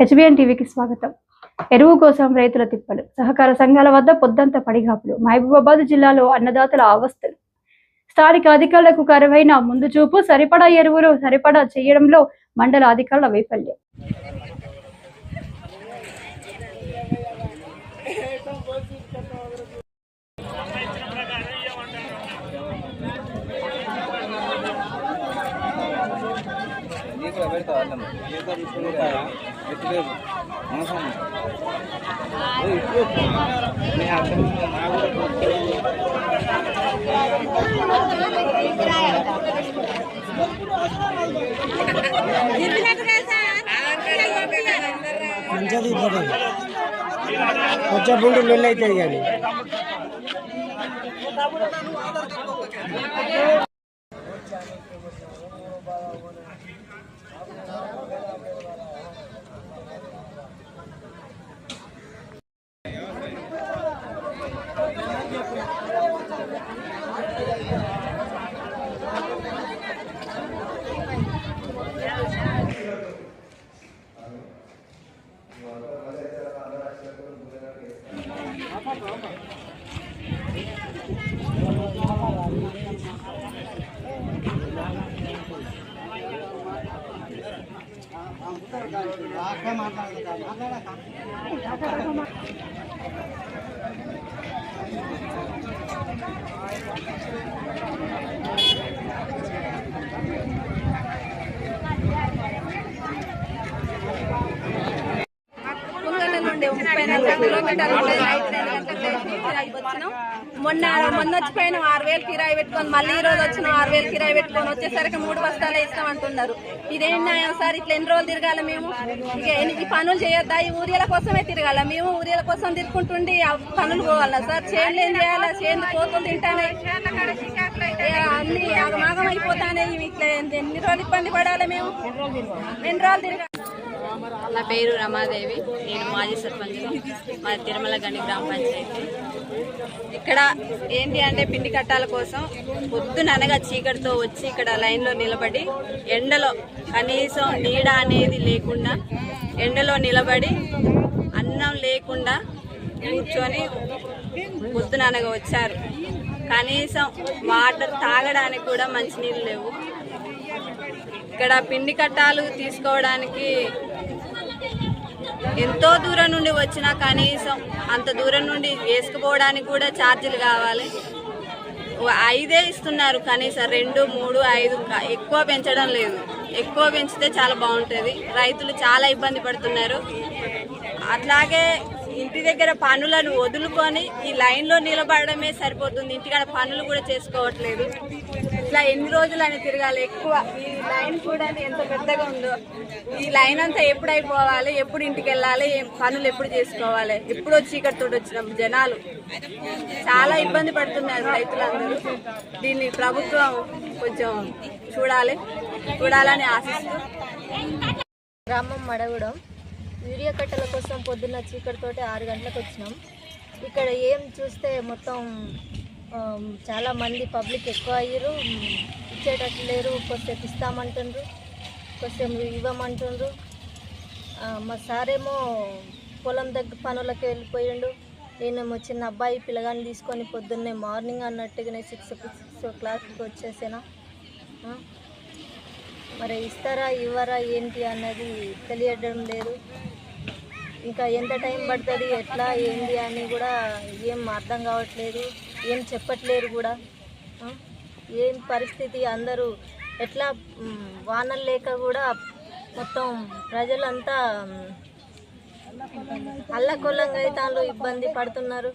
HBN టీవీకి స్వాగతం. ఎరువు కోసం రైతుల తిప్పలు సహకార సంఘాల వద్ద పొద్దంత పడిగాపులు మహబూబాబాద్ జిల్లాలో అన్నదాతల అవస్థలు. స్థానిక అధికారులకు కరువైన ముందు చూపు సరిపడా ఎరువులు సరిపడా చేయడంలో మండల అధికారుల వైఫల్యం. నీకు పెడతావు అన్నం. ఎత్తులేదు మోసం ఇప్పుడు నీ అర్థం నా కూడా లొల్లి అవుతుంది కానీ ముప్పై నాలుగు కిలోమీటర్లు ఉండేది నైట్ రెండు గంటలకు లేచి కిరాయికి మొన్న మొన్న వచ్చిపోయినాం ఆరు వేలు కిరాయి పెట్టుకొని మళ్ళీ ఈ రోజు వచ్చినాం ఆరు వేలు కిరాయి పెట్టుకొని వచ్చేసరికి మూడు బస్తాలే ఇస్తాం అంటున్నారు ఇదేం న్యాయం సార్? ఇట్లా ఎన్ని రోజులు తిరగాల మేము? ఇక ఎన్ని- ఈ పనులు చేయొద్దా? ఈ ఊరియల కోసమే తిరగాల మేము? ఊరియల కోసం తిరుక్కుంటుండి పనులు పోవాలా సార్? చేనులు ఏం చేయాలా? చేను కోతులు తింటానే అన్ని ఆగమాగం అయిపోతానే ఇట్లా ఎన్ని రోజులు ఇబ్బంది పడాలి మేము? ఎన్ని రోజులు తిరగాలి? నా పేరు రమాదేవి. నేను మాజీ సర్పంచ్ మా తిరుమల గండి గ్రామ పంచాయతీ. ఇక్కడ ఏంటి అంటే పిండి కట్టాల కోసం పొద్దుననగా చీకటితో వచ్చి ఇక్కడ లైన్లో నిలబడి ఎండలో కనీసం నీడ అనేది లేకుండా ఎండలో నిలబడి అన్నం లేకుండా కూర్చొని పొద్దుననగా వచ్చారు. కనీసం వాటర్ తాగడానికి కూడా మంచినీళ్ళు లేవు. ఇక్కడ పిండి కట్టాలు తీసుకోవడానికి ఎంతో దూరం నుండి వచ్చినా కనీసం అంత దూరం నుండి వేసుకుపోవడానికి కూడా ఛార్జీలు కావాలి. ఐదే ఇస్తున్నారు కనీసం రెండు మూడు ఐదు ఎక్కువ పెంచడం లేదు. ఎక్కువ పెంచితే చాలా బాగుంటుంది. రైతులు చాలా ఇబ్బంది పడుతున్నారు. అట్లాగే ఇంటి దగ్గర పనులను వదులుకొని ఈ లైన్లో నిలబడమే సరిపోతుంది. ఇంటికాడ పనులు కూడా చేసుకోవట్లేదు. ఇట్లా ఎన్ని రోజులు అని తిరగాలి? ఎక్కువ ఈ లైన్ కూడా ఎంత పెద్దగా ఉందో. ఈ లైన్ అంతా ఎప్పుడు అయిపోవాలి? ఎప్పుడు ఇంటికి వెళ్ళాలి ఏం పనులు ఎప్పుడు చేసుకోవాలి? ఎప్పుడు వచ్చి ఇక్కడితో వచ్చిన జనాలు? చాలా ఇబ్బంది పడుతున్నారు రైతులందరూ. దీన్ని ప్రభుత్వం కొంచెం చూడాలి. చూడాలని ఆశిస్తూ. గ్రామం మడగడం. యూరియా కట్టల కోసం పొద్దున్న చీకటితోటి ఆరు గంటలకు వచ్చినాం. ఇక్కడ ఏం చూస్తే మొత్తం చాలా మంది పబ్లిక్ ఎక్కువ అయ్యారు ఇచ్చేటట్లు లేరు. కొద్దిసేపు ఇస్తామంటుండ్రు. కొద్దిసేపు ఇవ్వమంటుండ్రు. మా సారేమో పొలం దగ్గర పనులకు వెళ్ళిపోయిండు. నేనేమో చిన్న అబ్బాయి పిల్లగాని తీసుకొని పొద్దున్నే మార్నింగ్ అన్నట్టుగానే సిక్స్ సిక్స్ ఓ క్లాక్కి వచ్చేసాను? మరి ఇస్తారా ఇవ్వరా ఏంటి అన్నది తెలియడం లేదు. ఇంకా ఎంత టైం పడుతుంది ఎట్లా ఏంటి అని కూడా ఏం అర్థం కావట్లేదు ఏం చెప్పట్లేరు కూడా. ఏం పరిస్థితి అందరూ ఎట్లా వానలు లేక కూడా మొత్తం ప్రజలంతా అల్లకొల్లంగా అయితే ఇబ్బంది పడుతున్నారు.